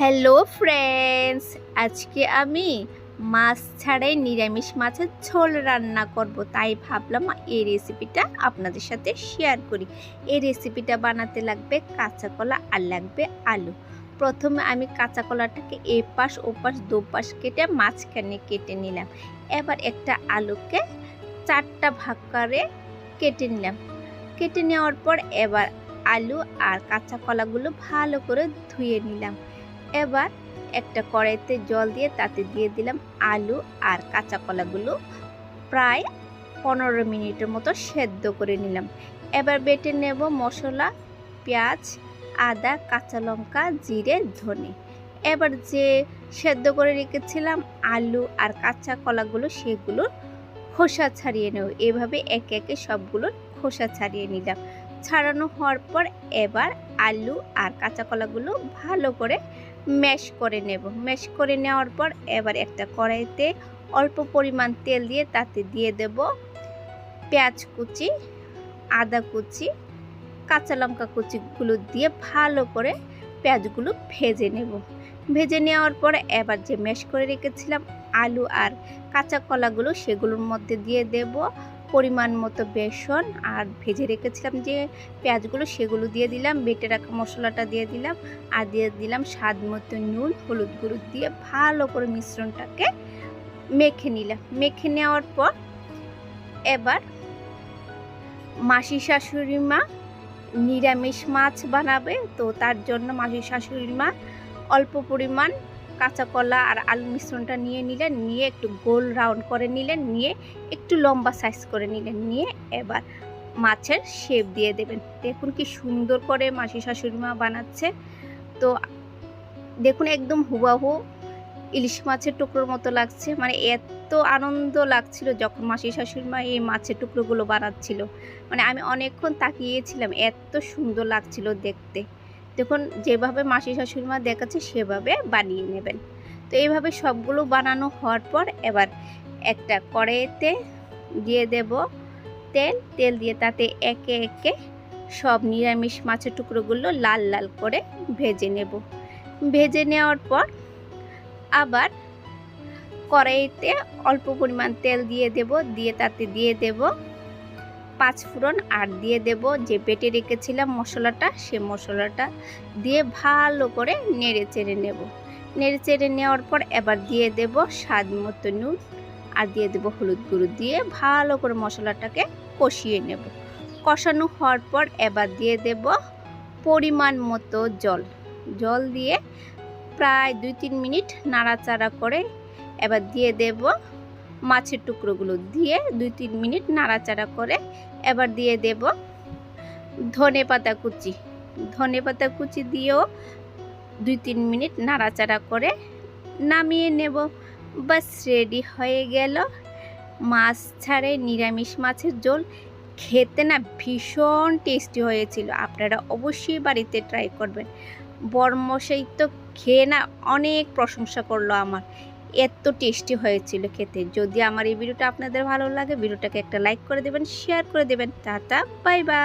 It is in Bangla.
হ্যালো ফ্রেন্ডস আজকে আমি মাছ ছাড়াই নিরামিষ মাছের ঝোল রান্না করব। তাই ভাবলাম এই রেসিপিটা আপনাদের সাথে শেয়ার করি। এই রেসিপিটা বানাতে লাগবে কাঁচা কলা আর লাগবে আলু। প্রথমে আমি কাঁচা কলাটাকে এ পাশ ও পাশ দু পাশ কেটে মাঝখানে কেটে নিলাম। এবার একটা আলুকে চারটা ভাগ করে কেটে নিলাম। কেটে নেওয়ার পর এবার আলু আর কাঁচা কলাগুলো ভালো করে ধুয়ে নিলাম। এবার একটা কড়াইতে জল দিয়ে তাতে দিয়ে দিলাম আলু আর কাঁচা কলাগুলো প্রায় পনেরো মিনিটের মতো সেদ্ধ করে নিলাম। এবার বেটে নেব মশলা, পেঁয়াজ, আদা, কাঁচা লঙ্কা, জিরে, ধনে। এবার যে সেদ্ধ করে রেখেছিলাম আলু আর কাঁচা কলাগুলো সেগুলো খোসা ছাড়িয়ে নেব। এভাবে একে একে সবগুলোর খোসা ছাড়িয়ে নিলাম। ছাড়ানো হওয়ার পর এবার আলু আর কাঁচা কলাগুলো ভালো করে ম্যাশ করে নেব। ম্যাশ করে নেওয়ার পর এবার একটা কড়াইতে অল্প পরিমাণ তেল দিয়ে তাতে দিয়ে দেব পেঁয়াজ কুচি, আদা কুচি, কাঁচা লঙ্কা কুচিগুলো দিয়ে ভালো করে পেঁয়াজগুলো ভেজে নেব। ভেজে নেওয়ার পর এবার যে ম্যাশ করে রেখেছিলাম আলু আর কাঁচা কলাগুলো সেগুলোর মধ্যে দিয়ে দেব। পরিমাণ মতো বেসন আর ভেজে রেখেছিলাম যে পেঁয়াজগুলো, সেগুলো দিয়ে দিলাম, বেটে রাখা মশলাটা দিয়ে দিলাম আর দিয়ে দিলাম স্বাদ মতো নুন, হলুদ গুঁড়ো দিয়ে ভালো করে মিশ্রণটাকে মেখে নিলাম। মেখে নেওয়ার পর এবার মাসি শাশুড়ি মা নিরামিষ মাছ বানাবে, তো তার জন্য মাসি শাশুড়ি মা অল্প পরিমাণ কাঁচা কলা আর আলু মিশ্রণটা নিয়ে নিলেন, নিয়ে একটু গোল রাউন্ড করে নিলেন, নিয়ে একটু লম্বা সাইজ করে নিলেন, নিয়ে এবার মাছের শেপ দিয়ে দেবেন। দেখুন কি সুন্দর করে মাসি শাশুড়ি মা বানাচ্ছে। তো দেখুন একদম হুবাহু ইলিশ মাছের টুকরোর মতো লাগছে। মানে এত আনন্দ লাগছিল যখন মাসি শাশুড়ি মা এই মাছের টুকরোগুলো বানাচ্ছিল। মানে আমি অনেকক্ষণ তাকিয়েছিলাম, এত সুন্দর লাগছিল দেখতে। দেখুন, যেভাবে মাসি শাশুড়ি মা দেখাচ্ছে, সেভাবে বানিয়ে নেবেন। তো এইভাবে সবগুলো বানানো হওয়ার পর এবার একটা কড়াইতে দিয়ে দেব তেল। তেল দিয়ে তাতে একে একে সব নিরামিষ মাছের টুকরোগুলো লাল লাল করে ভেজে নেব। ভেজে নেওয়ার পর আবার কড়াইতে অল্প পরিমাণ তেল দিয়ে দেব। দিয়ে তাতে দিয়ে দেব পাঁচ ফোড়ন আর দিয়ে দেব যে বেটে রেখেছিলাম মশলাটা, সে মশলাটা দিয়ে ভালো করে নেড়ে চেড়ে নেব। নেড়ে চেড়ে নেওয়ার পর এবার দিয়ে দেব স্বাদ মতো নুন আর দিয়ে দেব হলুদ গুঁড়ো দিয়ে ভালো করে মশলাটাকে কষিয়ে নেব। কষানো হওয়ার পর এবার দিয়ে দেব পরিমাণ মতো জল। জল দিয়ে প্রায় দুই তিন মিনিট নাড়াচাড়া করে এবার দিয়ে দেব মাছের টুকরোগুলো দিয়ে দুই তিন মিনিট নাড়াচাড়া করে এবার দিয়ে দেব ধনে পাতা কুচি। ধনে পাতা কুচি দিয়েও দুই তিন মিনিট নাড়াচাড়া করে নামিয়ে নেব। বাস, রেডি হয়ে গেল। মাছ ছাড়ে নিরামিষ মাছের ঝোল। খেতে না ভীষণ টেস্টি হয়েছিল। আপনারা অবশ্যই বাড়িতে ট্রাই করবেন। বরমশাই তো খেয়ে না অনেক প্রশংসা করল আমার। এত টেস্টি হয়েছিল খেতে। যদি আমার এই ভিডিওটা আপনাদের ভালো লাগে, ভিডিওটাকে একটা লাইক করে দেবেন শেয়ার করে দেবেন। Tata bye bye